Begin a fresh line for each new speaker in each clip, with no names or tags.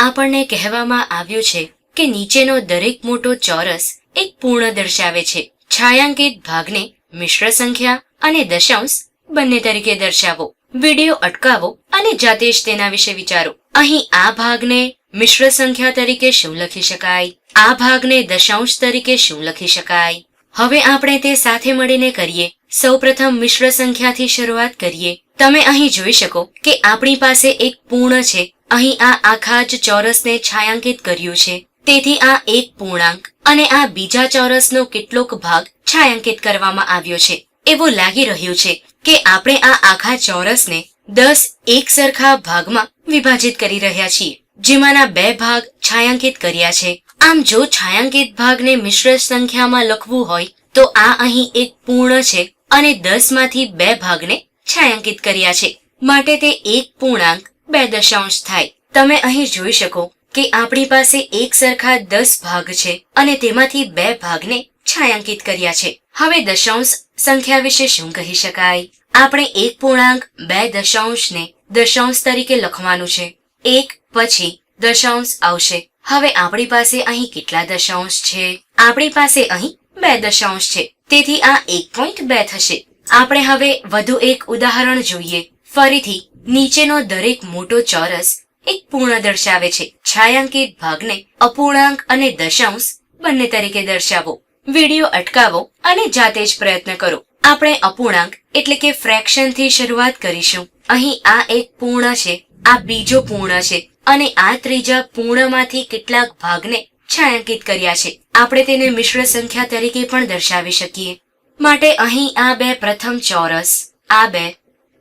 આપણને કહેવામાં આવ્યું છે કે નીચેનો દરેક મોટો ચોરસ એક પૂર્ણ દર્શાવે છે. છાયાંકિત ભાગને મિશ્ર સંખ્યા અને દશાંશ બંને તરીકે દર્શાવો. વિડિયો અટકાવો અને જાતે જ તેના વિશે વિચારો. અહીં આ ભાગને મિશ્ર સંખ્યા તરીકે શું લખી શકાય? આ ભાગને દશાંશ તરીકે શું લખી શકાય? હવે આપણે તે સાથે મળીને કરીએ. સૌપ્રથમ મિશ્ર સંખ્યાથી શરૂઆત કરીએ. તમે અહીં જોઈ શકો કે આપણી પાસે એક પૂર્ણ છે. અહીં આ આખા જ ચોરસને છાયાંકિત કર્યું છે. તેથી આ એક પૂર્ણાંક અને આ બીજા ચોરસનો કેટલોક ભાગ છાયાંકિત કરવામાં આવ્યો છે. એવું લાગી રહ્યું છે કે આપણે આ આખા ચોરસને દસ એક સરખા ભાગમાં વિભાજિત કરી રહ્યા છીએ, જેમાંના બે ભાગ છાયાંકિત કર્યા છે. આમ જો છાયાંકિત ભાગને મિશ્ર સંખ્યામાં લખવું હોય, તો આ અહીં એક પૂર્ણ છે અને દસમાંથી બે ભાગને છાયાંકિત કર્યા છે. માટે તે એક પૂર્ણાંક બે દશાંશ થાય. તમે અહીં જોઈ શકો કે આપણી પાસે એક સરખા દસ ભાગ છે અને તેમાંથી બે ભાગને છાયાંકિત કર્યા છે. હવે દશાંશ સંખ્યા વિશે શું કહી શકાય? આપણે એક પૂર્ણાંક બે દશાંશને દશાંશ તરીકે લખવાનું છે. એક પછી દશાંશ આવશે. હવે આપણી પાસે અહીં કેટલા દશાંશ છે? આપણી પાસે અહીં બે દશાંશ છે. તેથી આ એક પોઈન્ટ બે થશે. આપણે હવે વધુ એક ઉદાહરણ જોઈએ. ફરીથી નીચેનો દરેક મોટો ચોરસ એક પૂર્ણ દર્શાવે છે. છાયાંકિત ભાગને અપૂર્ણાંક અને દશાંશ બંને તરીકે દર્શાવો. વિડિયો અટકાવો અને જાતે જ પ્રયત્ન કરો. આપણે અપૂર્ણાંક એટલે કે ફ્રેક્શનથી શરૂઆત કરીશું. અહીં આ એક પૂર્ણ છે, આ બીજો પૂર્ણ છે અને આ ત્રીજા પૂર્ણમાંથી કેટલાક ભાગને છાયાંકિત કર્યા છે. આપણે તેને મિશ્ર સંખ્યા તરીકે પણ દર્શાવી શકીએ. માટે અહીં આ બે પ્રથમ ચોરસ, આ બે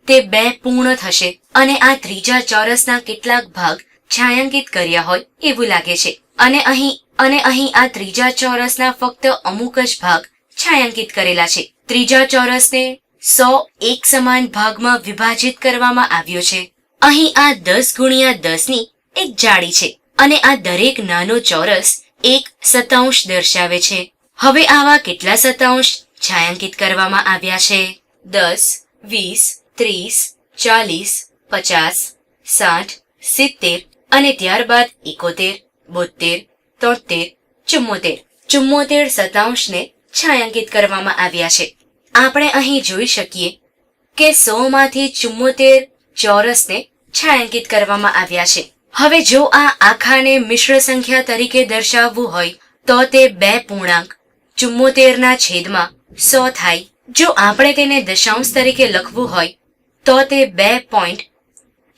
તે બે પૂર્ણ થશે અને આ ત્રીજા ચોરસના કેટલાક ભાગ છાયાંકિત કર્યા હોય એવું લાગે છે. અને અહીં અને અહીં આ ત્રીજા ચોરસના ફક્ત અમુક જ ભાગ છાયાંકિત કરેલા છે. ત્રીજા ચોરસને સો એક સમાન ભાગમાં વિભાજિત કરવામાં આવ્યો છે. અહીં આ દસ ગુણ્યા દસની એક જાળી છે અને આ દરેક નાનો ચોરસ એક સતાંશ દર્શાવે છે. હવે આવા કેટલા સતાંશ છાયાંકિત કરવામાં આવ્યા છે? દસ, વીસ ત્રીસ, ચાલીસ, પચાસ, સાઠ, સિત્તેર અને ત્યારબાદ એકોતેર બોતેર તોતેર ચુમ્મોતેર. ચુમ્મોતેર સતાંશને છાયાંકિત કરવામાં આવ્યા છે. આપણે અહીં જોઈ શકીએ કે સો માંથી ચુમ્મોતેર ચોરસને છાયાંકિત કરવામાં આવ્યા છે. હવે જો આ આખાને મિશ્ર સંખ્યા તરીકે દર્શાવવું હોય, તો તે બે પૂર્ણાંક, ચુમ્મોતેરના છેદમાં સો થાય. જો આપણે તેને દશાંશ તરીકે લખવું હોય તો તે બે પોઈન્ટ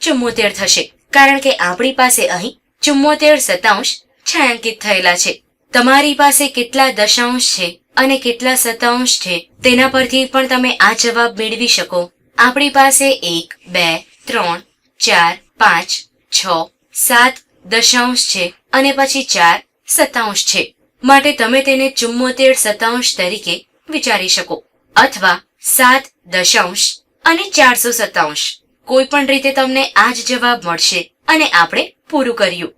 ચુમ્મોતેર થશે. કારણ કે આપણી પાસે અહીં ચુમ્મોતેર સતાંશ છાંયાંકિત થયેલા છે. તમારી પાસે કેટલા દશાંશ છે અને કેટલા સતાંશ છે તેના પરથી પણ તમે આ જવાબ મેળવી શકો. આપણી પાસે એક, બે, ત્રણ, ચાર, પાંચ, છ, સાત દશાંશ છે અને પછી ચાર સતાંશ છે. માટે તમે તેને ચુમ્મોતેર સતાંશ તરીકે વિચારી શકો. અથવા સાત દશાંશ અને ચારસો સતાંશ કોઈ પણ રીતે તમને આ જ જવાબ મળશે અને આપણે પૂરું કર્યું.